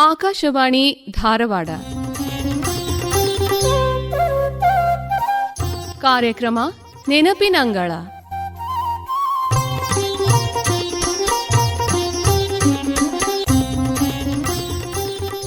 ಆಕಾಶವಾಣಿ ಧಾರವಾಡ. ಕಾರ್ಯಕ್ರಮ ನೆನಪಿನಂಗಳ.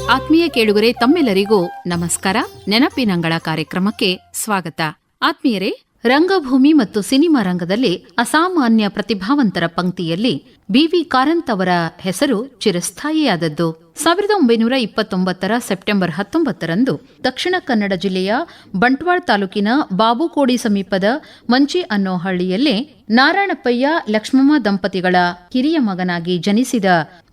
ಆತ್ಮೀಯ ಕೇಳುಗರೆ ತಮ್ಮೆಲ್ಲರಿಗೂ ನಮಸ್ಕಾರ. ನೆನಪಿನಂಗಳ ಕಾರ್ಯಕ್ರಮಕ್ಕೆ ಸ್ವಾಗತ. ಆತ್ಮೀಯರೇ ರಂಗಭೂಮಿ ಮತ್ತು ಸಿನಿಮಾ ರಂಗದಲ್ಲಿ ಅಸಾಮಾನ್ಯ ಪ್ರತಿಭಾವಂತರ ಪಂಕ್ತಿಯಲ್ಲಿ ಬಿವಿ ಕಾರಂತ್ ಅವರ ಹೆಸರು ಚಿರಸ್ಥಾಯಿಯಾದದ್ದು. ಸಾವಿರದ ಒಂಬೈನೂರ ಇಪ್ಪತ್ತೊಂಬತ್ತರ ಸೆಪ್ಟೆಂಬರ್ ಹತ್ತೊಂಬತ್ತರಂದು ದಕ್ಷಿಣ ಕನ್ನಡ ಜಿಲ್ಲೆಯ ಬಂಟ್ವಾಳ ತಾಲೂಕಿನ ಬಾಬುಕೋಡಿ ಸಮೀಪದ ಮಂಚಿ ಅನ್ನೋ ಹಳ್ಳಿಯಲ್ಲಿ ನಾರಾಯಣಪ್ಪಯ್ಯ, ಲಕ್ಷ್ಮಮ್ಮ ದಂಪತಿಗಳ ಕಿರಿಯ ಮಗನಾಗಿ ಜನಿಸಿದ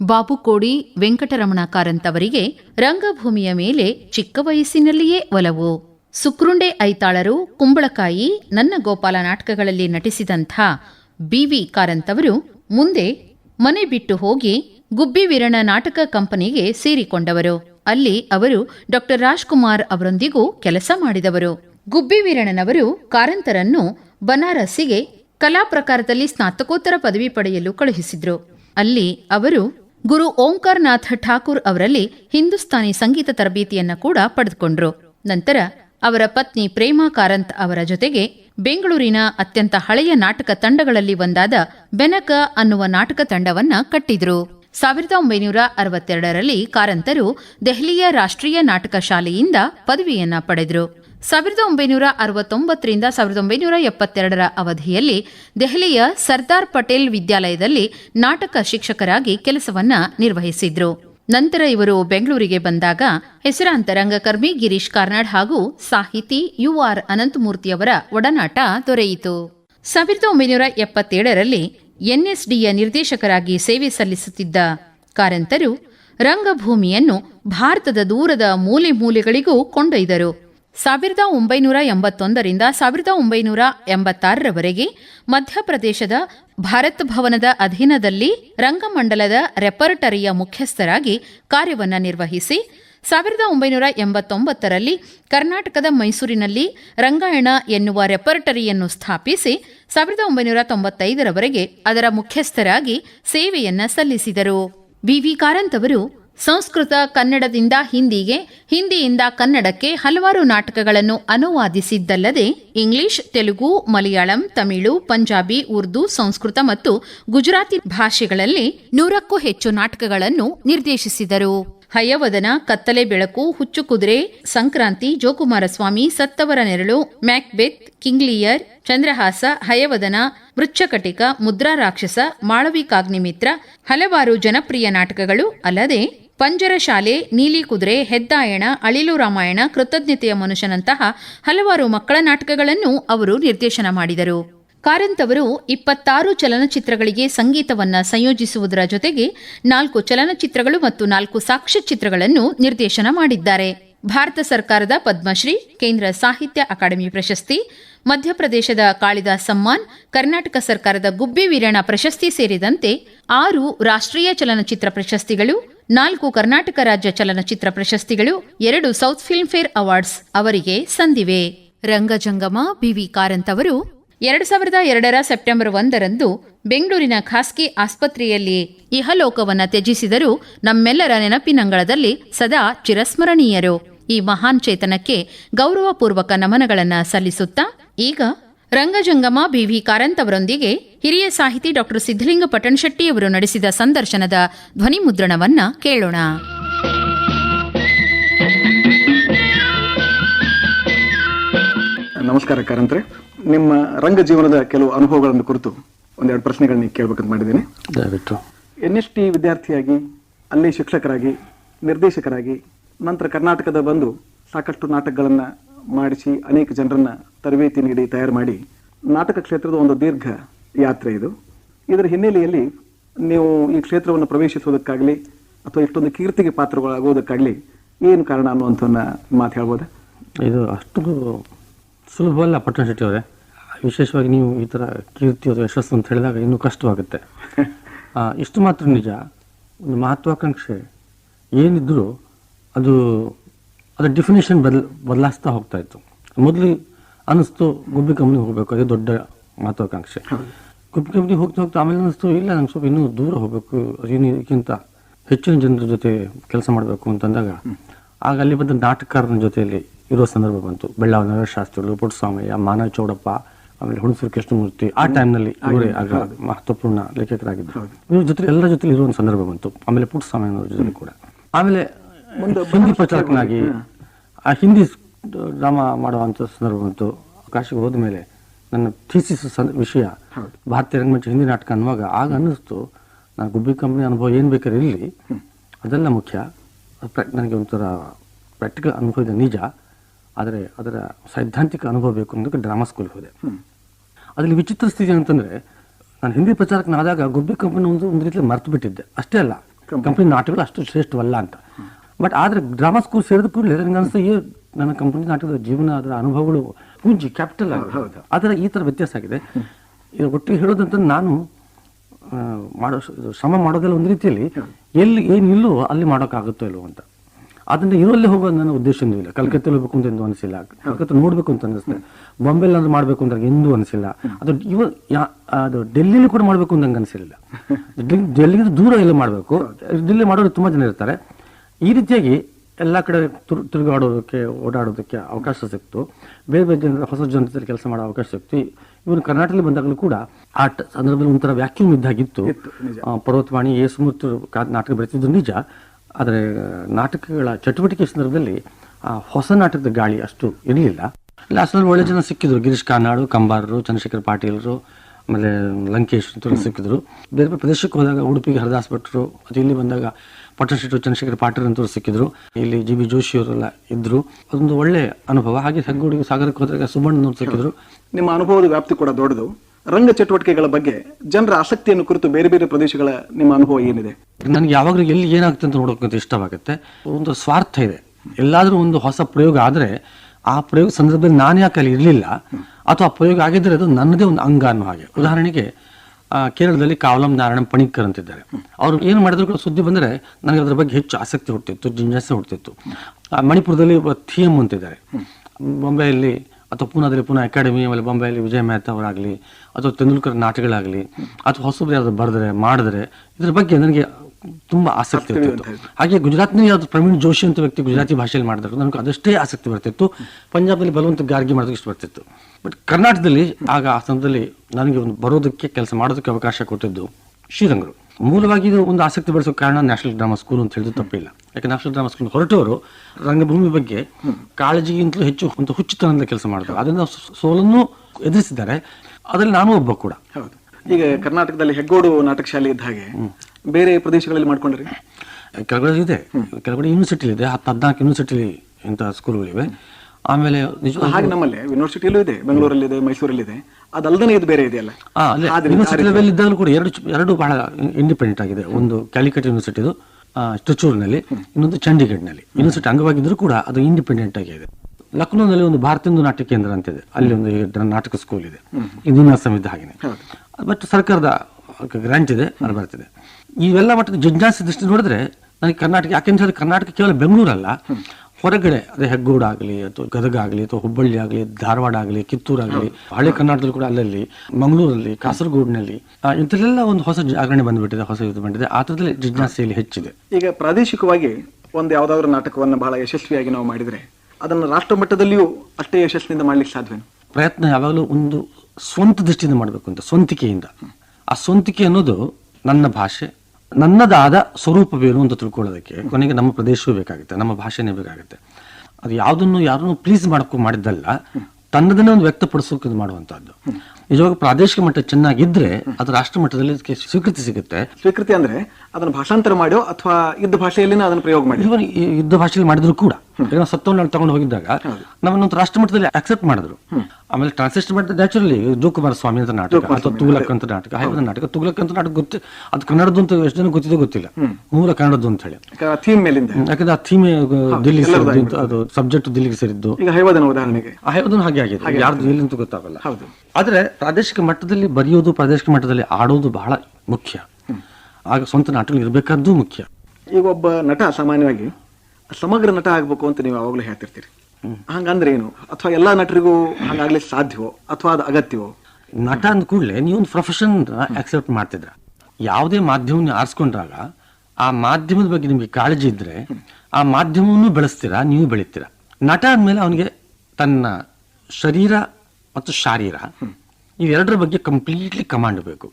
ಬಾಬುಕೋಡಿ ವೆಂಕಟರಮಣ ಕಾರಂತ್ ಅವರಿಗೆ ರಂಗಭೂಮಿಯ ಮೇಲೆ ಚಿಕ್ಕ ವಯಸ್ಸಿನಲ್ಲಿಯೇ ಒಲವು. ಸುಕ್ರುಂಡೆ ಐತಾಳರು, ಕುಂಬಳಕಾಯಿ, ನನ್ನ ಗೋಪಾಲ ನಾಟಕಗಳಲ್ಲಿ ನಟಿಸಿದಂಥ ಬಿ ವಿ ಕಾರಂತವರು ಮುಂದೆ ಮನೆ ಬಿಟ್ಟು ಹೋಗಿ ಗುಬ್ಬಿ ವೀರಣ ನಾಟಕ ಕಂಪನಿಗೆ ಸೇರಿಕೊಂಡವರು. ಅಲ್ಲಿ ಅವರು ಡಾಕ್ಟರ್ ರಾಜ್ಕುಮಾರ್ ಅವರೊಂದಿಗೂ ಕೆಲಸ ಮಾಡಿದವರು. ಗುಬ್ಬಿ ವೀರಣ್ಣನವರು ಕಾರಂತರನ್ನು ಬನಾರಸ್ಸಿಗೆ ಕಲಾ ಪ್ರಕಾರದಲ್ಲಿ ಸ್ನಾತಕೋತ್ತರ ಪದವಿ ಪಡೆಯಲು ಕಳುಹಿಸಿದ್ರು. ಅಲ್ಲಿ ಅವರು ಗುರು ಓಂಕಾರ್ನಾಥ್ ಠಾಕೂರ್ ಅವರಲ್ಲಿ ಹಿಂದೂಸ್ತಾನಿ ಸಂಗೀತ ತರಬೇತಿಯನ್ನ ಕೂಡ ಪಡೆದುಕೊಂಡ್ರು. ನಂತರ ಅವರ ಪತ್ನಿ ಪ್ರೇಮಾ ಕಾರಂತ್ ಅವರ ಜೊತೆಗೆ ಬೆಂಗಳೂರಿನ ಅತ್ಯಂತ ಹಳೆಯ ನಾಟಕ ತಂಡಗಳಲ್ಲಿ ಒಂದಾದ ಬೆನಕ ಅನ್ನುವ ನಾಟಕ ತಂಡವನ್ನ ಕಟ್ಟಿದ್ರು. ಸಾವಿರದ ಒಂಬೈನೂರ ಅರವತ್ತೆರಡರಲ್ಲಿ ಕಾರಂತರು ದೆಹಲಿಯ ರಾಷ್ಟ್ರೀಯ ನಾಟಕ ಶಾಲೆಯಿಂದ ಪದವಿಯನ್ನ ಪಡೆದರು. ಸಾವಿರದ ಒಂಬೈನೂರ ಅರವತ್ತೊಂಬತ್ತರಿಂದ ಸಾವಿರದ ಒಂಬೈನೂರ ಎಪ್ಪತ್ತೆರಡರ ಅವಧಿಯಲ್ಲಿ ದೆಹಲಿಯ ಸರ್ದಾರ್ ಪಟೇಲ್ ವಿದ್ಯಾಲಯದಲ್ಲಿ ನಾಟಕ ಶಿಕ್ಷಕರಾಗಿ ಕೆಲಸವನ್ನ ನಿರ್ವಹಿಸಿದ್ರು. ನಂತರ ಇವರು ಬೆಂಗಳೂರಿಗೆ ಬಂದಾಗ ಹೆಸರಾಂತ ರಂಗಕರ್ಮಿ ಗಿರೀಶ್ ಕಾರ್ನಾಡ್ ಹಾಗೂ ಸಾಹಿತಿ ಯು ಆರ್ ಅನಂತಮೂರ್ತಿಯವರ ಒಡನಾಟ ದೊರೆಯಿತು. ಸಾವಿರದ ಒಂಬೈನೂರ ಎಪ್ಪತ್ತೇಳರಲ್ಲಿ ಎನ್ಎಸ್ಡಿಯ ನಿರ್ದೇಶಕರಾಗಿ ಸೇವೆ ಸಲ್ಲಿಸುತ್ತಿದ್ದ ಕಾರಂತರು ರಂಗಭೂಮಿಯನ್ನು ಭಾರತದ ದೂರದ ಮೂಲೆ ಮೂಲೆಗಳಿಗೂ ಕೊಂಡೊಯ್ದರು. ಸಾವಿರದ ಒಂಬೈನೂರ ಎಂಬತ್ತೊಂದರಿಂದ ಸಾವಿರದ ಒಂಬೈನೂರ ಎಂಬತ್ತಾರರವರೆಗೆ ಮಧ್ಯಪ್ರದೇಶದ ಭಾರತ್ ಭವನದ ಅಧೀನದಲ್ಲಿ ರಂಗಮಂಡಲದ ರೆಪರ್ಟರಿಯ ಮುಖ್ಯಸ್ಥರಾಗಿ ಕಾರ್ಯವನ್ನು ನಿರ್ವಹಿಸಿ, ಸಾವಿರದ ಒಂಬೈನೂರ ಎಂಬತ್ತೊಂಬತ್ತರಲ್ಲಿ ಕರ್ನಾಟಕದ ಮೈಸೂರಿನಲ್ಲಿ ರಂಗಾಯಣ ಎನ್ನುವ ರೆಪರ್ಟರಿಯನ್ನು ಸ್ಥಾಪಿಸಿ, ಸಾವಿರದ ಒಂಬೈನೂರ ತೊಂಬತ್ತೈದರವರೆಗೆ ಅದರ ಮುಖ್ಯಸ್ಥರಾಗಿ ಸೇವೆಯನ್ನು ಸಲ್ಲಿಸಿದರು. ವಿವಿ ಕಾರಂತ್ ಅವರು ಸಂಸ್ಕೃತ ಕನ್ನಡದಿಂದ ಹಿಂದಿಗೆ, ಹಿಂದಿಯಿಂದ ಕನ್ನಡಕ್ಕೆ ಹಲವಾರು ನಾಟಕಗಳನ್ನು ಅನುವಾದಿಸಿದ್ದಲ್ಲದೆ ಇಂಗ್ಲಿಷ್, ತೆಲುಗು, ಮಲಯಾಳಂ, ತಮಿಳು, ಪಂಜಾಬಿ, ಉರ್ದು, ಸಂಸ್ಕೃತ ಮತ್ತು ಗುಜರಾತಿ ಭಾಷೆಗಳಲ್ಲಿ ನೂರಕ್ಕೂ ಹೆಚ್ಚು ನಾಟಕಗಳನ್ನು ನಿರ್ದೇಶಿಸಿದರು. ಹಯವದನ, ಕತ್ತಲೆ ಬೆಳಕು, ಹುಚ್ಚು ಕುದುರೆ, ಸಂಕ್ರಾಂತಿ, ಜೋಕುಮಾರಸ್ವಾಮಿ, ಸತ್ತವರ ನೆರಳು, Macbeth, King Lear, Chandrahasa, Hayavadana Mrichchhakatika Mudra Rakshasa, Malavikagnimitra ಹಲವಾರು ಜನಪ್ರಿಯ ನಾಟಕಗಳು ಅಲ್ಲದೆ ಪಂಜರಶಾಲೆ ನೀಲಿ ಕುದುರೆ, ಹೆದ್ದಾಯಣ, ಅಳಿಲು ರಾಮಾಯಣ, ಕೃತಜ್ಞತೆಯ ಮನುಷ್ಯನಂತಹ ಹಲವಾರು ಮಕ್ಕಳ ನಾಟಕಗಳನ್ನು ಅವರು ನಿರ್ದೇಶನ ಮಾಡಿದರು. ಕಾರಂತ್ ಅವರು ಇಪ್ಪತ್ತಾರು ಚಲನಚಿತ್ರಗಳಿಗೆ ಸಂಗೀತವನ್ನು ಸಂಯೋಜಿಸುವುದರ ಜೊತೆಗೆ ನಾಲ್ಕು ಚಲನಚಿತ್ರಗಳು ಮತ್ತು ನಾಲ್ಕು ಸಾಕ್ಷ್ಯಚಿತ್ರಗಳನ್ನು ನಿರ್ದೇಶನ ಮಾಡಿದ್ದಾರೆ. ಭಾರತ ಸರ್ಕಾರದ ಪದ್ಮಶ್ರೀ, ಕೇಂದ್ರ ಸಾಹಿತ್ಯ ಅಕಾಡೆಮಿ ಪ್ರಶಸ್ತಿ, ಮಧ್ಯಪ್ರದೇಶದ ಕಾಳಿದಾಸ್ ಸಮ್ಮಾನ್, ಕರ್ನಾಟಕ ಸರ್ಕಾರದ ಗುಬ್ಬಿ ವೀರಣ ಪ್ರಶಸ್ತಿ ಸೇರಿದಂತೆ ಆರು ರಾಷ್ಟ್ರೀಯ ಚಲನಚಿತ್ರ ಪ್ರಶಸ್ತಿಗಳು ನಾಲ್ಕು ಕರ್ನಾಟಕ ರಾಜ್ಯ ಚಲನಚಿತ್ರ ಪ್ರಶಸ್ತಿಗಳು, ಎರಡು ಸೌತ್ ಫಿಲ್ಮ್ ಫೇರ್ ಅವಾರ್ಡ್ಸ್ ಅವರಿಗೆ ಸಂದಿವೆ. ರಂಗಜಂಗಮ ಬಿವಿ ಕಾರಂತ್ ಅವರು ಎರಡು ಸಾವಿರದ ಎರಡರ ಸೆಪ್ಟೆಂಬರ್ ಒಂದರಂದು ಬೆಂಗಳೂರಿನ ಖಾಸಗಿ ಆಸ್ಪತ್ರೆಯಲ್ಲಿ ಇಹಲೋಕವನ್ನ ತ್ಯಜಿಸಿದರೂ. ನಮ್ಮೆಲ್ಲರ ನೆನಪಿನಂಗಳದಲ್ಲಿ ಸದಾ ಚಿರಸ್ಮರಣೀಯರು. ಈ ಮಹಾನ್ ಚೇತನಕ್ಕೆ ಗೌರವಪೂರ್ವಕ ನಮನಗಳನ್ನು ಸಲ್ಲಿಸುತ್ತಾ ಈಗ ರಂಗಜಂಗಮ ಬಿವಿ ಕಾರಂತ್ ಅವರೊಂದಿಗೆ ಹಿರಿಯ ಸಾಹಿತಿ ಡಾಕ್ಟರ್ ಸಿದ್ದಲಿಂಗ ಪಟಣಶೆಟ್ಟಿ ಅವರು ನಡೆಸಿದ ಸಂದರ್ಶನದ ಧ್ವನಿ ಮುದ್ರಣವನ್ನ ಕೇಳೋಣ. ನಮಸ್ಕಾರ ಕಾರಂತ್ರೆ. ನಿಮ್ಮ ರಂಗ ಜೀವನದ ಕೆಲವು ಅನುಭವಗಳನ್ನು ಕುರಿತು ಒಂದೆರಡು ಪ್ರಶ್ನೆಗಳನ್ನ ಕೇಳಬೇಕಂತ ಮಾಡಿದ್ದೇನೆ. ದಯವಿಟ್ಟು. ಎನ್ ಎಸ್ ಟಿ ವಿದ್ಯಾರ್ಥಿಯಾಗಿ ಅಲ್ಲಿ ಶಿಕ್ಷಕರಾಗಿ ನಿರ್ದೇಶಕರಾಗಿ ನಂತರ ಕರ್ನಾಟಕದ ಬಂದು ಸಾಕಷ್ಟು ನಾಟಕಗಳನ್ನು ಮಾಡಿಸಿ ಅನೇಕ ಜನರನ್ನು ತರಬೇತಿ ನೀಡಿ, ತಯಾರು ಮಾಡಿ ನಾಟಕ ಕ್ಷೇತ್ರದ ಒಂದು ದೀರ್ಘ ಯಾತ್ರೆ ಇದು. ಇದರ ಹಿನ್ನೆಲೆಯಲ್ಲಿ ನೀವು ಈ ಕ್ಷೇತ್ರವನ್ನು ಪ್ರವೇಶಿಸುವುದಕ್ಕಾಗಲಿ ಅಥವಾ ಇಷ್ಟೊಂದು ಕೀರ್ತಿಗೆ ಪಾತ್ರಗಳಾಗುವುದಕ್ಕಾಗಲಿ ಏನು ಕಾರಣ ಅನ್ನುವಂಥ ಮಾತು ಹೇಳ್ಬೋದಾ? ಇದು ಅಷ್ಟು ಸುಲಭವಲ್ಲ ಪಟ್ಟಣ ಶೆಟ್ಟಿ ಅವರೇ. ವಿಶೇಷವಾಗಿ ನೀವು ಈ ಥರ ಕೀರ್ತಿ ಅಥವಾ ಯಶಸ್ಸು ಅಂತ ಹೇಳಿದಾಗ ಇನ್ನೂ ಕಷ್ಟವಾಗುತ್ತೆ. ಇಷ್ಟು ಮಾತ್ರ ನಿಜ. ಒಂದು ಮಹತ್ವಾಕಾಂಕ್ಷೆ ಏನಿದ್ದರೂ ಅದು ಅದರ ಡೆಫಿನೇಷನ್ ಬದಲ್ ಬದಲಾಯಿಸ್ತಾ ಹೋಗ್ತಾ ಇತ್ತು. ಮೊದಲು ಅನ್ನಿಸ್ತು ಗುಬ್ಬಿ ಕಂಪ್ನಿಗೆ ಹೋಗಬೇಕು ಅದೇ ದೊಡ್ಡ ಮಹತ್ವಾಕಾಂಕ್ಷೆ. ಗುಬ್ಬಿ ಕಂಪ್ನಿಗೆ ಹೋಗ್ತಾ ಹೋಗ್ತಾ ಆಮೇಲೆ ಅನ್ನಿಸ್ತು ಇಲ್ಲ ನಂಗೆ ಸ್ವಲ್ಪ ಇನ್ನೂ ದೂರ ಹೋಗಬೇಕು ಇದಕ್ಕಿಂತ ಹೆಚ್ಚಿನ ಜನರ ಜೊತೆ ಕೆಲಸ ಮಾಡಬೇಕು ಅಂತಂದಾಗ ಆಗ ಅಲ್ಲಿ ಬಂದ ನಾಟಕಕಾರನ ಜೊತೆಯಲ್ಲಿ ಇರೋ ಸಂದರ್ಭ ಬಂತು. ಬೆಳ್ಳಾವ ನರಶಾಸ್ತ್ರಿಗಳು ಪುಟ್ಟಸ್ವಾಮಯ್ಯ ಮಾನವ ಚೌಡಪ್ಪ ಆಮೇಲೆ ಹುಣಸೂರು ಕೃಷ್ಣಮೂರ್ತಿ ಆ ಟೈಮ್ನಲ್ಲಿ ಇವರೇ ಆಗ ಮಹತ್ವಪೂರ್ಣ ಲೇಖಕರಾಗಿದ್ದರು. ಇವ್ರ ಜೊತೆ ಎಲ್ಲರ ಜೊತೆ ಇರೋ ಒಂದು ಸಂದರ್ಭ ಬಂತು. ಆಮೇಲೆ ಪುಟ್ಟಸ್ವಾಮಯ್ಯನವ್ರ ಜೊತೆ ಕೂಡ. ಆಮೇಲೆ ಹಿಂದಿ ಪ್ರಚಾರಕನಾಗಿ ಆ ಹಿಂದಿ ಡ್ರಾಮಾ ಮಾಡುವಂಥ ಸಂದರ್ಭ ಬಂತು. ಕಾಶಿಗೆ ಹೋದ ಮೇಲೆ ನನ್ನ ಥೀಸಿಸ್ ವಿಷಯ ಭಾರತೀಯ ರಂಗಮಂಚ ಹಿಂದಿ ನಾಟಕ ಅನ್ನುವಾಗ ಆಗ ಅನ್ನಿಸ್ತು ನಾನು ಗುಬ್ಬಿ ಕಂಪ್ನಿ ಅನುಭವ ಏನು ಬೇಕಾದ್ರೆ ಇರಲಿ ಅದೆಲ್ಲ ಮುಖ್ಯ. ನನಗೆ ಒಂಥರ ಪ್ರಾಕ್ಟಿಕಲ್ ಅನುಭವ ಇದೆ ನಿಜ. ಆದರೆ ಅದರ ಸೈದ್ಧಾಂತಿಕ ಅನುಭವ ಬೇಕು ಅನ್ನೋದಕ್ಕೆ ಡ್ರಾಮಾ ಸ್ಕೂಲ್ಗೆ ಹೋದೆ. ಅದರಲ್ಲಿ ವಿಚಿತ್ರ ಸ್ಥಿತಿ ಅಂತಂದ್ರೆ ನಾನು ಹಿಂದಿ ಪ್ರಚಾರಕನಾದಾಗ ಗುಬ್ಬಿ ಕಂಪನಿ ಒಂದು ಒಂದು ರೀತಿಯಲ್ಲಿ ಮರೆತು ಬಿಟ್ಟಿದ್ದೆ. ಅಷ್ಟೇ ಅಲ್ಲ. ಕಂಪನಿ ನಾಟಕಗಳು ಅಷ್ಟು ಶ್ರೇಷ್ಠವಲ್ಲ ಅಂತ. ಬಟ್ ಆದ್ರೆ ಡ್ರಾಮಾ ಸ್ಕೂಲ್ ಸೇರಿದ ಕೂಡಲೇ ನನಗೆ ಅನಿಸ್ತು ಏ ನನ್ನ ಕಂಪನಿ ನಾಟಕದ ಜೀವನ ಅದರ ಅನುಭವಗಳು ಪೂಂಜಿ ಕ್ಯಾಪಿಟಲ್ ಆಗಿದೆ ಅದರ ಈ ಥರ ವ್ಯತ್ಯಾಸ ಆಗಿದೆ. ಇದು ಒಟ್ಟಿಗೆ ಹೇಳೋದಂತ ನಾನು ಮಾಡೋ ಶ್ರಮ ಮಾಡೋದೆಲ್ಲ ಒಂದು ರೀತಿಯಲ್ಲಿ ಎಲ್ಲಿ ಏನಿಲ್ಲೋ ಅಲ್ಲಿ ಮಾಡೋಕ್ಕಾಗುತ್ತೋ ಇಲ್ಲೋ ಅಂತ. ಅದನ್ನ ಇರೋಲ್ಲೇ ಹೋಗೋ ನನ್ನ ಉದ್ದೇಶನೂ ಇಲ್ಲ. ಕಲ್ಕತ್ತೆ ಹೋಗ್ಬೇಕು ಅಂತ ಎಂದು ಅನಿಸಿಲ್ಲ. ಕಲ್ಕತ್ತ ನೋಡ್ಬೇಕು ಅಂತ ಅನಿಸ್ತದೆ ಬಾಂಬೆಲ್ ಅಂದ್ರೆ ಮಾಡ್ಬೇಕು ಅಂತ ಎಂದೂ ಅನಿಸಿಲ್ಲ. ಅದು ಇವ ಯಾ- ಅದು ಡೆಲ್ಲಿಲಿ ಕೂಡ ಮಾಡ್ಬೇಕು ಅಂತ ನಂಗೆ ಅನಿಸಿಲ್ಲ ಡೆಲ್ಲಿಗಿಂತ ದೂರ ಎಲ್ಲ ಮಾಡಬೇಕು. ಡೆಲ್ಲಿ ಮಾಡೋರು ತುಂಬಾ ಜನ ಇರ್ತಾರೆ. ಈ ರೀತಿಯಾಗಿ ಎಲ್ಲ ಕಡೆ ತುರ್ ತಿರುಗಾಡೋದಕ್ಕೆ ಓಡಾಡೋದಕ್ಕೆ ಅವಕಾಶ ಸಿಕ್ತು. ಬೇರೆ ಬೇರೆ ಜನರ ಹೊಸ ಜನರ ಕೆಲಸ ಮಾಡೋ ಅವಕಾಶ ಸಿಕ್ತು. ಇವನು ಕರ್ನಾಟಕದಲ್ಲಿ ಬಂದಾಗಲೂ ಕೂಡ ಆಟ ಸಂದರ್ಭದಲ್ಲಿ ಒಂಥರ ವ್ಯಾಕ್ಯೂಮ್ ಇದ್ದಾಗಿತ್ತು. ಪರ್ವತವಾಣಿ ಯೇಸುಮೂರ್ತಿ ಕಾ- ನಾಟಕ ಬರೀತಿದ್ದು ನಿಜ. ಆದರೆ ನಾಟಕಗಳ ಚಟುವಟಿಕೆ ಸಂದರ್ಭದಲ್ಲಿ ಆ ಹೊಸ ನಾಟಕದ ಗಾಳಿ ಅಷ್ಟು ಇರಲಿಲ್ಲ. ಲಾಸ್ಟಲ್ಲಿ ಒಳ್ಳೆ ಜನ ಸಿಕ್ಕಿದ್ರು. ಗಿರೀಶ್ ಕಾರ್ನಾಡು ಕಂಬಾರರು ಚಂದ್ರಶೇಖರ್ ಪಾಟೀಲರು ಆಮೇಲೆ ಲಂಕೇಶ್ ಸಿಕ್ಕಿದ್ರು. ಬೇರೆ ಬೇರೆ ಪ್ರದೇಶಕ್ಕೆ ಹೋದಾಗ ಉಡುಪಿಗೆ ಹರದಾಸ್ ಭಟ್ರು ಮತ್ತು ಇಲ್ಲಿ ಬಂದಾಗ ಪಟ್ಟಣಶೆಟ್ಟು ಚಂದ್ರಶೇಖರ್ ಪಾಟೀಲ್ ಅಂತವ್ರು ಸಿಕ್ಕಿದ್ರು. ಇಲ್ಲಿ ಜಿ ಬಿ ಜೋಶಿ ಅವರೆಲ್ಲ ಇದ್ರು. ಅದೊಂದು ಒಳ್ಳೆ ಅನುಭವ. ಹಾಗೆ ಹೆಗ್ಗೋಡಿಗೆ ಸಾಗರಕ್ಕೆ ಹೋದಾಗ ಸುಬ್ಬಣ್ಣನವ್ರು ಸಿಕ್ಕಿದ್ರು. ನಿಮ್ಮ ಅನುಭವದ ವ್ಯಾಪ್ತಿ ಕೂಡ ದೊಡ್ಡದು. ರಂಗ ಚಟುವಟಿಕೆಗಳ ಬಗ್ಗೆ ಜನರ ಆಸಕ್ತಿಯನ್ನು ಕುರಿತು ಬೇರೆ ಬೇರೆ ಪ್ರದೇಶಗಳ ನಿಮ್ಮ ಅನುಭವ ಏನಿದೆ? ನನಗೆ ಯಾವಾಗಲೂ ಎಲ್ಲಿ ಏನಾಗುತ್ತೆ ಅಂತ ನೋಡೋಕ್ಕಂತ ಇಷ್ಟವಾಗುತ್ತೆ. ಒಂದು ಸ್ವಾರ್ಥ ಇದೆ. ಎಲ್ಲಾದರೂ ಒಂದು ಹೊಸ ಪ್ರಯೋಗ ಆದರೆ ಆ ಪ್ರಯೋಗ ಸಂದರ್ಭದಲ್ಲಿ ನಾನು ಯಾಕೆ ಅಲ್ಲಿ ಇರಲಿಲ್ಲ? ಅಥವಾ ಆ ಪ್ರಯೋಗ ಆಗಿದ್ದರೆ ಅದು ನನ್ನದೇ ಒಂದು ಅಂಗ ಅನ್ನೋ ಹಾಗೆ. ಉದಾಹರಣೆಗೆ ಕೇರಳದಲ್ಲಿ ಕಾವಲಂ ನಾರಾಯಣ ಪಣಿಕರ್ ಅಂತಿದ್ದಾರೆ. ಅವರು ಏನು ಮಾಡಿದ್ರು ಕೂಡ ಸುದ್ದಿ ಬಂದರೆ ನನಗೆ ಅದ್ರ ಬಗ್ಗೆ ಹೆಚ್ಚು ಆಸಕ್ತಿ ಹುಟ್ಟಿತ್ತು ಜಿಂಜಾಸೆ ಹುಟ್ಟಿತ್ತು. ಆ, ಮಣಿಪುರದಲ್ಲಿ ಒಬ್ಬ ಥಿಯಂ ಅಂತಿದ್ದಾರೆ. ಬೊಂಬೆಯಲ್ಲಿ ಅಥವಾ ಪುನಾದಲ್ಲಿ ಪುನಃ ಅಕಾಡೆಮಿ ಆಮೇಲೆ ಬೊಂಬೆಯಲ್ಲಿ ವಿಜಯ್ ಮೆಹ್ತಾ ಅವರಾಗಲಿ ಅಥವಾ ತೆಂಡೂಲ್ಕರ್ ನಾಟಕಗಳಾಗಲಿ ಅಥವಾ ಹೊಸಬ್ರು ಯಾವುದು ಬರೆದ್ರೆ ಮಾಡಿದ್ರೆ ಇದ್ರ ಬಗ್ಗೆ ನನಗೆ ತುಂಬಾ ಆಸಕ್ತಿ ಇರ್ತಿತ್ತು ಹಾಗೆ ಗುಜರಾತ್ನಲ್ಲಿ ಯಾವ್ದು ಪ್ರವೀಣ್ ಜೋಶಿ ಅಂತ ವ್ಯಕ್ತಿ ಗುಜರಾತಿ ಭಾಷೆಯಲ್ಲಿ ಮಾಡಿದ್ರು ನನಗೆ ಅದಷ್ಟೇ ಆಸಕ್ತಿ ಬರ್ತಿತ್ತು. ಪಂಜಾಬ್ನಲ್ಲಿ ಬಲವಂತ ಗಾರ್ಗಿ ಮಾಡೋದಕ್ಕೆ ಇಷ್ಟ ಬರ್ತಿತ್ತು. ಬಟ್ ಕರ್ನಾಟಕದಲ್ಲಿ ಆಗ ಆ ಸಂದರ್ಭದಲ್ಲಿ ನನಗೆ ಒಂದು ಬರೋದಕ್ಕೆ ಕೆಲಸ ಮಾಡೋದಕ್ಕೆ ಅವಕಾಶ ಕೊಟ್ಟಿದ್ದು ಶ್ರೀರಂಗರು. ಮೂಲವಾಗಿ ಇದು ಒಂದು ಆಸಕ್ತಿ ಬೆಳೆಸೋ ಕಾರಣ ನ್ಯಾಷನಲ್ ಡ್ರಾಮಾ ಸ್ಕೂಲ್ ಅಂತ ಹೇಳಿದ್ರು ತಪ್ಪಿಲ್ಲ. ಯಾಕೆ ನ್ಯಾಷನಲ್ ಡ್ರಾಮಾ ಸ್ಕೂಲ್ ಹೊರಟವರು ರಂಗಭೂಮಿ ಬಗ್ಗೆ ಕಾಳಜಿಗಿಂತಲೂ ಹೆಚ್ಚು ಒಂದು ಹುಚ್ಚುತನದಿಂದ ಕೆಲಸ ಮಾಡ್ತಾರೆ ಅದರಿಂದ ಸೋ- ಸೋಲನ್ನು ಎದುರಿಸಿದ್ದಾರೆ. ಅದರಲ್ಲಿ ನಾನು ಒಬ್ಬ ಕೂಡ. ಹೌದು. ಈಗ ಕರ್ನಾಟಕದಲ್ಲಿ ಹೆಗ್ಗೋಡು ನಾಟಕ ಶಾಲೆ ಇದ್ದ ಹಾಗೆ ಬೇರೆ ಪ್ರದೇಶಗಳಲ್ಲಿ ಮಾಡ್ಕೊಂಡ್ರಿ? ಕೆಲಗಡೆ ಇದೆ. ಕೆಲಗಡೆ ಯೂನಿವರ್ಸಿಟಿ ಇದೆ. ಹತ್ತು ಹದಿನಾಲ್ಕು ಯೂನಿವರ್ಸಿಟಿ ಇಂಥ ಸ್ಕೂಲ್ಗಳಿವೆ ಆಮೇಲೆ ನಿಜ ಹಾಗೆ ನಮ್ಮಲ್ಲಿ ಯೂನಿವರ್ಸಿಟಿಯಲ್ಲೂ ಇದೆ ಬೆಂಗಳೂರಲ್ಲಿ ಬೆಂಗಳೂರಲ್ಲಿದೆ ಮೈಸೂರಲ್ಲಿದೆ. ಅದಲ್ಲದೆ ಇದು ಬೇರೆ ಇದೆಯಲ್ಲ? ಲೆವೆಲ್ ಇದ್ದಾಗಲೂ ಕೂಡ ಎರಡು ಎರಡು ಬಹಳ ಇಂಡಿಪೆಂಡೆಂಟ್ ಆಗಿದೆ. ಒಂದು ಕ್ಯಾಲಿಕಟ್ ಯೂನಿವರ್ಸಿಟಿದು ಸ್ಟಿಚೂರ್ನಲ್ಲಿ ಇನ್ನೊಂದು ಚಂಡೀಗಢ್ನಲ್ಲಿ ಯೂನಿವರ್ಸಿಟಿ ಅಂಗವಾಗಿದ್ದರೂ ಕೂಡ ಅದು ಇಂಡಿಪೆಂಡೆಂಟ್ ಆಗಿದೆ ಲಕ್ನೋನಲ್ಲಿ ಒಂದು ಭಾರತೀಯ ನಾಟಕ ಕೇಂದ್ರ ಅಂತ ಇದೆ. ಅಲ್ಲಿ ಒಂದು ನಾಟಕ ಸ್ಕೂಲ್ ಇದೆ. ಇದು ನೀನಾಸಂ ಇದ್ದ ಹಾಗೆ ಬಟ್ ಸರ್ಕಾರದ ಗ್ರಾಂಟ್ ಇದೆ ಅದು ಬರ್ತಿದೆ. ಇವೆಲ್ಲ ಮಟ್ಟದ ಜಿಜ್ಞಾಸೆ ದೃಷ್ಟಿ ನೋಡಿದ್ರೆ ನನಗೆ ಕರ್ನಾಟಕ ಯಾಕೆಂದ್ರೆ ಕರ್ನಾಟಕ ಕೇವಲ ಬೆಂಗಳೂರಲ್ಲ. ಹೊರಗಡೆ ಅದೇ ಹೆಗ್ಗೋಡಾಗಲಿ ಅಥವಾ ಗದಗ ಆಗಲಿ ಅಥವಾ ಹುಬ್ಬಳ್ಳಿ ಆಗಲಿ ಧಾರವಾಡ ಆಗಲಿ ಕಿತ್ತೂರು ಆಗಲಿ ಹಳೆ ಕರ್ನಾಟಕದಲ್ಲಿ ಕೂಡ ಅಲ್ಲಲ್ಲಿ ಮಂಗಳೂರಲ್ಲಿ ಕಾಸರಗೋಡಿನಲ್ಲಿ ಇಂಥಲ್ಲೆಲ್ಲ ಒಂದು ಹೊಸ ಜಾಗರಣೆ ಬಂದ್ಬಿಟ್ಟಿದೆ ಹೊಸ ಇದು ಬಂದಿದೆ. ಆ ಥರದಲ್ಲಿ ಜಿಜ್ಞಾಸೆಯಲ್ಲಿ ಹೆಚ್ಚಿದೆ. ಈಗ ಪ್ರಾದೇಶಿಕವಾಗಿ ಒಂದು ಯಾವುದಾದ್ರೂ ನಾಟಕವನ್ನು ಬಹಳ ಯಶಸ್ವಿಯಾಗಿ ನಾವು ಮಾಡಿದ್ರೆ ಅದನ್ನು ರಾಷ್ಟ್ರ ಮಟ್ಟದಲ್ಲಿಯೂ ಅಷ್ಟೇ ಯಶಸ್ಸಿನಿಂದ ಮಾಡ್ಲಿಕ್ಕೆ ಸಾಧ್ಯವೇನು ಪ್ರಯತ್ನ ಯಾವಾಗಲೂ ಒಂದು ಸ್ವಂತ ದೃಷ್ಟಿಯಿಂದ ಮಾಡಬೇಕು ಅಂತ ಸ್ವಂತಿಕೆಯಿಂದ. ಆ ಸ್ವಂತಿಕೆ ಅನ್ನೋದು ನನ್ನ ಭಾಷೆ ನನ್ನದಾದ ಸ್ವರೂಪವೇನು ಅಂತ ತಿಳ್ಕೊಳ್ಳೋದಕ್ಕೆ ಕೊನೆಗೆ ನಮ್ಮ ಪ್ರದೇಶವೂ ಬೇಕಾಗುತ್ತೆ, ನಮ್ಮ ಭಾಷೆನೇ ಬೇಕಾಗುತ್ತೆ. ಅದು ಯಾವುದನ್ನು ಯಾರನ್ನು ಪ್ಲೀಸ್ ಮಾಡಕ್ಕೂ ಮಾಡಿದ್ದಲ್ಲ ತನ್ನದನ್ನೇ ಒಂದು ವ್ಯಕ್ತಪಡಿಸೋಕೆ ಇದು ಮಾಡುವಂತಹದ್ದು ನಿಜವಾಗ ಪ್ರಾದೇಶಿಕ ಮಟ್ಟ ಚೆನ್ನಾಗಿದ್ರೆ ಅದು ರಾಷ್ಟ್ರ ಮಟ್ಟದಲ್ಲಿ ಸ್ವೀಕೃತಿ ಸಿಗುತ್ತೆ. ಸ್ವೀಕೃತಿ ಅಂದ್ರೆ ಅದನ್ನ ಭಾಷಾಂತರ ಮಾಡೋ ಅಥವಾ ಯುದ್ಧ ಭಾಷೆಯಲ್ಲಿ ಅದನ್ನು ಪ್ರಯೋಗ ಮಾಡಿ ಇವನ್ ಯುದ್ಧ ಭಾಷೆಯಲ್ಲಿ ಮಾಡಿದ್ರು ಕೂಡ. ಏನೋ ನಾವು ಸತ್ತವನ್ನ ತಗೊಂಡು ಹೋಗಿದ್ದಾಗ ನಮ್ಮನ್ನು ರಾಷ್ಟ್ರ ಮಟ್ಟದಲ್ಲಿ ಅಕ್ಸೆಪ್ಟ್ ಮಾಡಿದ್ರು. ಆಮೇಲೆ ಟ್ರಾನ್ಸ್ಲೇಷನ್ ಮಾಡಿದ ನ್ಯಾಚುರಲಿ ಜೋಕುಮಾರ ಸ್ವಾಮಿ ಅಂತ ನಾಟಕ ಅಥವಾ ತುಗ್ಲಕ್ ಅಂತ ನಾಟಕ ಹೈವದ ನಾಟಕ. ತುಗ್ಲಕ್ ಅಂತ ನಾಟಕ ಗೊತ್ತಿ ಅದು ಕನ್ನಡದ್ದು ಅಂತ ಎಷ್ಟು ಜನ ಗೊತ್ತಿದೆ ಗೊತ್ತಿಲ್ಲ. ಮೂಲ ಕನ್ನಡದ್ದು ಅಂತ ಹೇಳಿ. ಥೀಮ್ ಮೇಲಿಂದ. ಯಾಕಂದ್ರೆ ಆ ಥೀಮ್ ದಿಲ್ಲಿಗೆ ಸೇರಿದ್ದು ಅದು ಸಬ್ಜೆಕ್ಟ್ ದಿಲ್ಲಿಗೆ ಸೇರಿದ್ದು. ಈಗ ಹೈವದನ ಉದಾಹರಣೆಗೆ. ಹೈವದನ ಹಾಗೆ ಆಗಿದೆ. ಯಾರ್ದು ಎಲ್ಲಿಂತ ಗೊತ್ತಾಗಲ್ಲ. ಹೌದು. ಆದ್ರೆ ಪ್ರಾದೇಶಿಕ ಮಟ್ಟದಲ್ಲಿ ಬರೆಯೋದು ಪ್ರಾದೇಶಿಕ ಮಟ್ಟದಲ್ಲಿ ಆಡೋದು ಬಹಳ ಮುಖ್ಯ. ಆಗ ಸ್ವಂತ ನಾಟಕ ಇರಬೇಕಾದ್ದು ಮುಖ್ಯ. ಈಗ ಒಬ್ಬ ನಟ ಸಾಮಾನ್ಯವಾಗಿ ಸಮಗ್ರ ನಟ ಆಗ್ಬೇಕು ಅಂತ ನೀವು ಯಾವಾಗಲೂ ಹೇಳ್ತಿರ್ತೀರಿ. ಹಂಗಂದ್ರೆ ಏನು? ಅಥವಾ ಎಲ್ಲಾ ನಟರಿಗೂ ಹಂಗಾಗ್ಲಿ ಸಾಧ್ಯವೋ? ಅಥವಾ ಅದು ಅಗತ್ಯವೋ? ನಟ ಅಂದ ಕೂಡಲೇ ನೀವು ಒಂದು ಪ್ರೊಫೆಷನ್ ಆಕ್ಸೆಪ್ಟ್ ಮಾಡ್ತಿದ್ರ. ಯಾವುದೇ ಮಾಧ್ಯಮವನ್ನು ಆರಿಸ್ಕೊಂಡ್ರಾಗ ಆ ಮಾಧ್ಯಮದ ಬಗ್ಗೆ ನಿಮಗೆ ಕಾಳಜಿ ಇದ್ರೆ ಆ ಮಾಧ್ಯಮವನ್ನು ಬೆಳೆಸ್ತೀರಾ ನೀವು ಬೆಳಿತೀರಾ. ನಟ ಅಂದಮೇಲೆ ಅವನಿಗೆ ತನ್ನ ಶರೀರ ಮತ್ತು ಶಾರೀರ ಇವೆರಡರ ಬಗ್ಗೆ ಕಂಪ್ಲೀಟ್ಲಿ ಕಮಾಂಡ್ ಬೇಕು.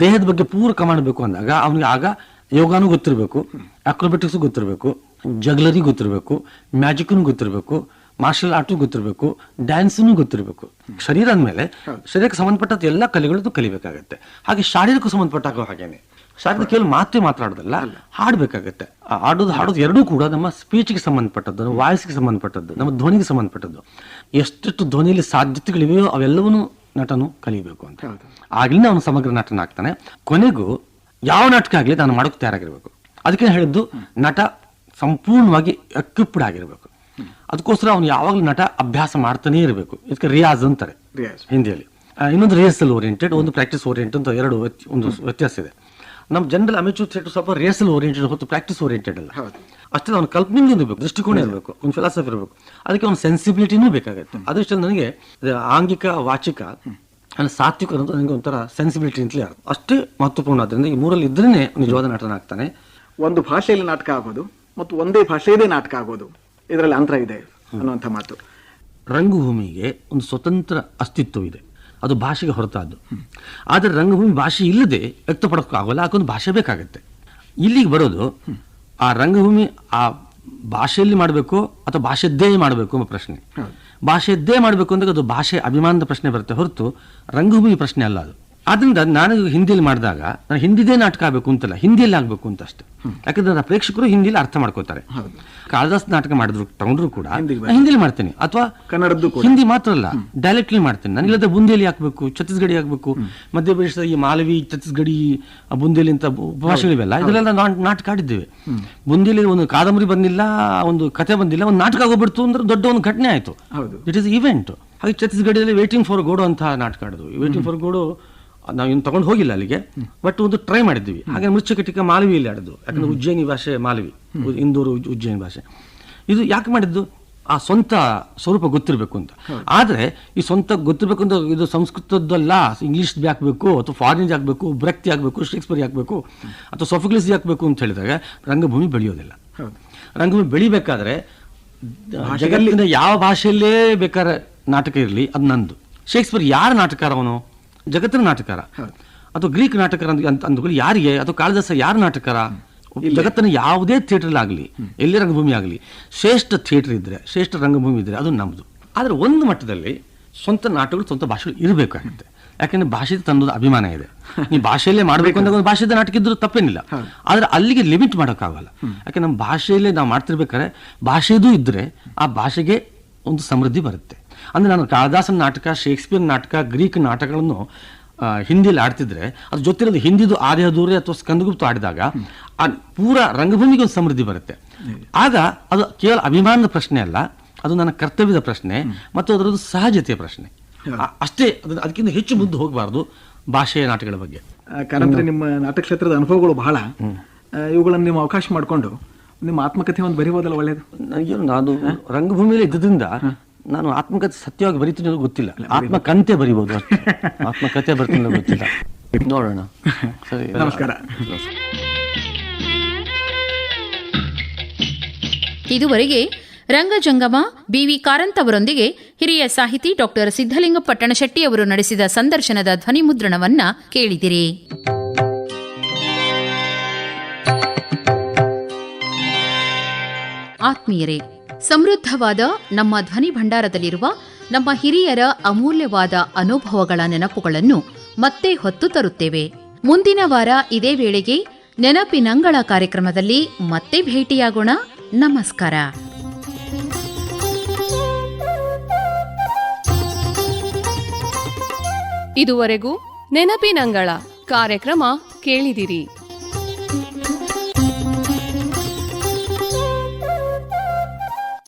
ದೇಹದ ಬಗ್ಗೆ ಪೂರ ಕಮಾಂಡ್ ಬೇಕು ಅಂದಾಗ ಅವನಿಗೆ ಆಗ ಯೋಗಾನು ಗೊತ್ತಿರಬೇಕು ಅಕ್ರೋಬೆಟಿಕ್ಸ್ ಗೊತ್ತಿರಬೇಕು ಜಗ್ಲರಿ ಗೊತ್ತಿರಬೇಕು ಮ್ಯಾಜಿಕ್ನು ಗೊತ್ತಿರಬೇಕು ಮಾರ್ಷಲ್ ಆರ್ಟು ಗೊತ್ತಿರಬೇಕು ಡ್ಯಾನ್ಸನ್ನು ಗೊತ್ತಿರಬೇಕು. ಶರೀರ ಅಂದಮೇಲೆ ಶರೀರಕ್ಕೆ ಸಂಬಂಧಪಟ್ಟ ಎಲ್ಲ ಕಲೆಗಳದ್ದು ಕಲಿಬೇಕಾಗತ್ತೆ. ಹಾಗೆ ಶಾರೀರಕ್ಕೂ ಸಂಬಂಧಪಟ್ಟಾಗ ಹಾಗೇನೆ. ಶಾರೀರ ಕೇವಲ ಮಾತೇ ಮಾತಾಡೋದಲ್ಲ ಹಾಡಬೇಕಾಗತ್ತೆ. ಆಡೋದು ಹಾಡೋದು ಎರಡೂ ಕೂಡ ನಮ್ಮ ಸ್ಪೀಚ್ಗೆ ಸಂಬಂಧಪಟ್ಟದ್ದು ನಮ್ಮ ವಾಯ್ಸ್ಗೆ ಸಂಬಂಧಪಟ್ಟದ್ದು ನಮ್ಮ ಧ್ವನಿಗೆ ಸಂಬಂಧಪಟ್ಟದ್ದು. ಎಷ್ಟೆಷ್ಟು ಧ್ವನಿಯಲ್ಲಿ ಸಾಧ್ಯತೆಗಳಿವೆಯೋ ಅವೆಲ್ಲವನ್ನೂ ನಟನು ಕಲಿಬೇಕು ಅಂತ. ಆಗ್ಲಿಂದ ಅವನು ಸಮಗ್ರ ನಟನ ಆಗ್ತಾನೆ ಕೊನೆಗೂ ಯಾವ ನಾಟಕ ಆಗಲಿ ನಾನು ಮಾಡೋಕೆ ತಯಾರಾಗಿರ್ಬೇಕು. ಅದಕ್ಕೆ ಹೇಳಿದ್ದು ನಟ ಸಂಪೂರ್ಣವಾಗಿ ಎಕ್ವಿಪ್ಡ್ ಆಗಿರ್ಬೇಕು. ಅದಕ್ಕೋಸ್ಕರ ಅವನು ಯಾವಾಗಲೂ ನಟ ಅಭ್ಯಾಸ ಮಾಡ್ತಾನೇ ಇರಬೇಕು. ಇದಕ್ಕೆ ರಿಯಾಜ್ ಅಂತಾರೆ. ಹಿಂದಿಯಲ್ಲಿ. ಇನ್ನೊಂದು ರಿಹರ್ಸಲ್ ಓರಿಯೆಂಟೆಡ್ ಒಂದು ಪ್ರಾಕ್ಟೀಸ್ ಓರಿಯೆಂಟ್ ಅಂತ ಎರಡು ಒಂದು ವ್ಯತ್ಯಾಸ ಇದೆ. ನಮ್ಮ ಜನರಲ್ ಅಮೆಚೂರ್ ಥಿಯೇಟರ್ ಸ್ವಲ್ಪ ರಿಹರ್ಸಲ್ ಓರಿಯೆಂಟೆಡ್ ಹೊತ್ತು ಪ್ರಾಕ್ಟೀಸ್ ಓರಿಯೆಂಟೆಡ್ ಅಲ್ಲ. ಅಷ್ಟೇ ಅವ್ನ ಕಲ್ಪನೆಯಿಂದ ಇರಬೇಕು ದೃಷ್ಟಿಕೋನ ಇರಬೇಕು ಒಂದು ಫಿಲಾಸಫಿ ಇರಬೇಕು. ಅದಕ್ಕೆ ಒಂದು ಸೆನ್ಸಿಬಿಲಿಟಿನೂ ಬೇಕಾಗುತ್ತೆ. ಅದಷ್ಟು ನನಗೆ ಇದು ಆಂಗಿಕ ವಾಚಿಕ ಅಂದ್ರೆ ಸಾತ್ವಿಕ ಅನ್ನೋದು ನನಗೆ ಒಂಥರ ಸೆನ್ಸಿಬಿಲಿಟಿ ಅಂತಲೇ ಅಷ್ಟೇ ಮಹತ್ವಪೂರ್ಣ. ಆದ್ದರಿಂದ ಈ ಮೂರಲ್ಲಿ ಇದ್ರೇನೆ ನಿಜವಾದ ನಟನಾಗ್ತಾನೆ. ಒಂದು ಭಾಷೆಯಲ್ಲಿ ನಾಟಕ ಆಗೋದು ಮತ್ತು ಒಂದೇ ಭಾಷೆಯದೇ ನಾಟಕ ಆಗೋದು. ಇದರಲ್ಲಿ ಅಂತರ ಇದೆ ಅನ್ನುವಂಥ ಮಾತು. ರಂಗಭೂಮಿಗೆ ಒಂದು ಸ್ವತಂತ್ರ ಅಸ್ತಿತ್ವವಿದೆ ಅದು ಭಾಷೆಗೆ ಹೊರತಾದ್ದು. ಆದರೆ ರಂಗಭೂಮಿ ಭಾಷೆ ಇಲ್ಲದೆ ವ್ಯಕ್ತಪಡೋಕ್ಕಾಗಲ್ಲ ಅದಕ್ಕೊಂದು ಭಾಷೆ ಬೇಕಾಗುತ್ತೆ. ಇಲ್ಲಿಗೆ ಬರೋದು ಆ ರಂಗಭೂಮಿ ಆ ಭಾಷೆಯಲ್ಲಿ ಮಾಡಬೇಕು ಅಥವಾ ಭಾಷೆದ್ದೇ ಮಾಡಬೇಕು ಎಂಬ ಪ್ರಶ್ನೆ. ಭಾಷೆದ್ದೇ ಮಾಡಬೇಕು ಅಂದಾಗ ಅದು ಭಾಷೆ ಅಭಿಮಾನದ ಪ್ರಶ್ನೆ ಬರುತ್ತೆ ಹೊರತು ರಂಗಭೂಮಿ ಪ್ರಶ್ನೆ ಅಲ್ಲ ಅದು. ಆದ್ರಿಂದ ನಾನು ಹಿಂದಿಯಲ್ಲಿ ಮಾಡಿದಾಗ ನಾನು ಹಿಂದಿದೇ ನಾಟಕ ಆಗಬೇಕು ಅಂತಲ್ಲ ಹಿಂದಿಯಲ್ಲಿ ಆಗಬೇಕು ಅಂತ ಅಷ್ಟೇ. ಯಾಕಂದ್ರೆ ನನ್ನ ಪ್ರೇಕ್ಷಕರು ಹಿಂದಿಯಲ್ಲಿ ಅರ್ಥ ಮಾಡ್ಕೋತಾರೆ. ಕಾಳಿದಾಸ್ ನಾಟಕ ಮಾಡಿದ್ರು ತಗೊಂಡ್ರು ಕೂಡ ಹಿಂದಿಯಲ್ಲಿ ಮಾಡ್ತೇನೆ. ಅಥವಾ ಕನ್ನಡದ್ದು ಹಿಂದಿ ಮಾತ್ರ ಅಲ್ಲ ಡೈರೆಕ್ಟ್ಲಿ ಮಾಡ್ತೇನೆ. ಇಲ್ಲದ ಬುಂದೇಲಿ ಹಾಕ್ಬೇಕು ಛತ್ತೀಸ್ಗಢಿ ಹಾಕ್ಬೇಕು ಮಧ್ಯಪ್ರದೇಶದ ಈ ಮಾಲವಿ ಛತ್ತೀಸ್ಗಢಿ ಆ ಬುಂದೇಲಿ ಅಂತ ಭಾಷೆಗಳಿವೆಲ್ಲ ಇದೆಲ್ಲ ನಾಟಕ ಆಡಿದ್ದೇವೆ. ಬುಂದೇಲಿ ಒಂದು ಕಾದಂಬರಿ ಬಂದಿಲ್ಲ ಒಂದು ಕತೆ ಬಂದಿಲ್ಲ ಒಂದು ನಾಟಕ ಆಗೋಗ್ಬಿಡ್ತು ಅಂದ್ರೆ ದೊಡ್ಡ ಒಂದು ಘಟನೆ ಆಯ್ತು. ಇಟ್ ಇಸ್ ಇವೆಂಟ್ ಹಾಗೆ ಛತ್ತೀಸ್ಗಢದಲ್ಲಿ ವೇಟಿಂಗ್ ಫಾರ್ ಗೋಡು ಅಂತ ನಾಟಕ ಆಡೋದು. ವೇಟಿಂಗ್ ಫಾರ್ ಗೋಡು ನಾವು ಇನ್ನು ತಗೊಂಡು ಹೋಗಿಲ್ಲ ಅಲ್ಲಿಗೆ. ಬಟ್ ಒಂದು ಟ್ರೈ ಮಾಡಿದ್ವಿ. ಹಾಗೆ ಮುಚ್ಚಕಟಿಕ ಮಾಲವಿಯಲ್ಲಿ ಆಡೋದು. ಯಾಕಂದ್ರೆ ಉಜ್ಜಯಿನಿ ಭಾಷೆ ಮಾಲವಿ. ಇಂದೂರು ಉಜ್- ಉಜ್ಜಯಿನಿ ಭಾಷೆ. ಇದು ಯಾಕೆ ಮಾಡಿದ್ದು? ಆ ಸ್ವಂತ ಸ್ವರೂಪ ಗೊತ್ತಿರಬೇಕು ಅಂತ. ಆದರೆ ಈ ಸ್ವಂತ ಗೊತ್ತಿರಬೇಕು ಅಂತ ಇದು ಸಂಸ್ಕೃತದ್ದಲ್ಲ. ಇಂಗ್ಲೀಷ್ ಹಾಕಬೇಕು ಅಥವಾ ಫಾರಿನ್ ಹಾಕಬೇಕು ಬ್ರಕ್ತಿ ಹಾಕಬೇಕು ಶೇಕ್ಸ್ಪಿಯರ್ ಹಾಕಬೇಕು ಅಥವಾ ಸೊಫಿಕ್ಲಿಸ್ ಹಾಕಬೇಕು ಅಂತ ಹೇಳಿದಾಗ ರಂಗಭೂಮಿ ಬೆಳೆಯೋದಿಲ್ಲ. ರಂಗಭೂಮಿ ಬೆಳಿಬೇಕಾದ್ರೆ ಜಗತ್ತಿನ ಯಾವ ಭಾಷೆಯಲ್ಲೇ ಬೇಕಾದ್ರೆ ನಾಟಕ ಇರಲಿ ಅದು ನಂದು. ಶೇಕ್ಸ್ಪಿಯರ್ ಯಾರ ನಾಟಕಾರ ಅವನು? ಜಗತ್ತಿನ ನಾಟಕಾರ. ಅಥವಾ ಗ್ರೀಕ್ ನಾಟಕರ ಅಂತ ಅಂದ್ಕೊಳ್ಳಿ ಯಾರಿಗೆ? ಅಥವಾ ಕಾಳಿದಾಸ ಯಾರ ನಾಟಕಾರ? ಜಗತ್ತಿನ ಯಾವುದೇ ಥಿಯೇಟರ್ ಆಗಲಿ ಎಲ್ಲಿ ರಂಗಭೂಮಿ ಆಗಲಿ ಶ್ರೇಷ್ಠ ಥಿಯೇಟರ್ ಇದ್ರೆ ಶ್ರೇಷ್ಠ ರಂಗಭೂಮಿ ಇದ್ರೆ ಅದು ನಮ್ದು. ಆದ್ರೆ ಒಂದು ಮಟ್ಟದಲ್ಲಿ ಸ್ವಂತ ನಾಟಕಗಳು ಸ್ವಂತ ಭಾಷೆಗಳು ಇರಬೇಕಾಗುತ್ತೆ. ಯಾಕಂದ್ರೆ ಭಾಷೆ ತನ್ನದು ಅಭಿಮಾನ ಇದೆ. ಈ ಭಾಷೆಯಲ್ಲೇ ಮಾಡಬೇಕು ಅಂತ ಒಂದು ಭಾಷೆದ ನಾಟಕ ಇದ್ರೂ ತಪ್ಪೇನಿಲ್ಲ. ಆದ್ರೆ ಅಲ್ಲಿಗೆ ಲಿಮಿಟ್ ಮಾಡೋಕ್ಕಾಗಲ್ಲ. ಯಾಕೆ ನಮ್ಮ ಭಾಷೆಯಲ್ಲೇ ನಾವು ಮಾಡ್ತಿರ್ಬೇಕಾದ್ರೆ ಭಾಷೆದು ಇದ್ರೆ ಆ ಭಾಷೆಗೆ ಒಂದು ಸಮೃದ್ಧಿ ಬರುತ್ತೆ. ಅಂದ್ರೆ ನಾನು ಕಾಳಿದಾಸನ ನಾಟಕ ಶೇಕ್ಸ್ಪಿಯರ್ ನಾಟಕ ಗ್ರೀಕ್ ನಾಟಕಗಳನ್ನು ಹಿಂದಿಯಲ್ಲಿ ಆಡ್ತಿದ್ರೆ ಅದ್ರ ಜೊತೆಲಿ ಹಿಂದಿದು ಆರ್ಯ ದೂರೆ ಅಥವಾ ಸ್ಕಂದಗುಪ್ತ ಆಡಿದಾಗ ಆ ಪೂರ ರಂಗಭೂಮಿಗೆ ಒಂದು ಸಮೃದ್ಧಿ ಬರುತ್ತೆ. ಆಗ ಅದು ಕೇವಲ ಅಭಿಮಾನದ ಪ್ರಶ್ನೆ ಅಲ್ಲ ಅದು ನನ್ನ ಕರ್ತವ್ಯದ ಪ್ರಶ್ನೆ ಮತ್ತು ಅದರದ್ದು ಸಹಜತೆಯ ಪ್ರಶ್ನೆ. ಅಷ್ಟೇ ಅದನ್ನು ಅದಕ್ಕಿಂತ ಹೆಚ್ಚು ಮುಂದೆ ಹೋಗಬಾರ್ದು ಭಾಷೆಯ ನಾಟಕಗಳ ಬಗ್ಗೆ. ಯಾಕಂದ್ರೆ ನಿಮ್ಮ ನಾಟಕ ಕ್ಷೇತ್ರದ ಅನುಭವಗಳು ಬಹಳ. ಇವುಗಳನ್ನು ನೀವು ಅವಕಾಶ ಮಾಡಿಕೊಂಡು ನಿಮ್ಮ ಆತ್ಮಕಥೆ ಒಂದು ಬರಿಬೋದಲ್ಲ ಒಳ್ಳೆಯದು ನನಗೇನು ನಾನು ರಂಗಭೂಮಿಯಲ್ಲಿ ಇದ್ದದ್ರಿಂದ ನಾನು ಆತ್ಮಕಥೆ ಸತ್ಯವಾಗಿ ಬರೀತೀನಿ ಅನ್ನೋದು ಗೊತ್ತಿಲ್ಲ. ಆತ್ಮಕಂತೆ ಬರಿಬೋದು ಅಷ್ಟೇ. ಆತ್ಮಕಥೆ ಬರ್ತೀನಿ ಅನ್ನೋದು ಗೊತ್ತಿಲ್ಲ. ನೋಡೋಣ. ಸರಿ ನಮಸ್ಕಾರ. ಇದುವರೆಗೆ ರಂಗಜಂಗಮ ಬಿವಿ ಕಾರಂತ್ ಅವರೊಂದಿಗೆ ಹಿರಿಯ ಸಾಹಿತಿ ಡಾಕ್ಟರ್ ಸಿದ್ದಲಿಂಗ ಪಟ್ಟಣಶೆಟ್ಟಿ ಅವರು ನಡೆಸಿದ ಸಂದರ್ಶನದ ಧ್ವನಿ ಮುದ್ರಣವನ್ನ ಕೇಳಿದಿರಿ. ಆತ್ಮೀಯರೇ ಸಮೃದ್ಧವಾದ ನಮ್ಮ ಧ್ವನಿ ಭಂಡಾರದಲ್ಲಿರುವ ನಮ್ಮ ಹಿರಿಯರ ಅಮೂಲ್ಯವಾದ ಅನುಭವಗಳ ನೆನಪುಗಳನ್ನು ಮತ್ತೆ ಹೊತ್ತು ತರುತ್ತೇವೆ. ಮುಂದಿನ ವಾರ ಇದೇ ವೇಳೆಗೆ ನೆನಪಿನಂಗಳ ಕಾರ್ಯಕ್ರಮದಲ್ಲಿ ಮತ್ತೆ ಭೇಟಿಯಾಗೋಣ. ನಮಸ್ಕಾರ. ಇದುವರೆಗೂ ನೆನಪಿನಂಗಳ ಕಾರ್ಯಕ್ರಮ ಕೇಳಿದಿರಿ.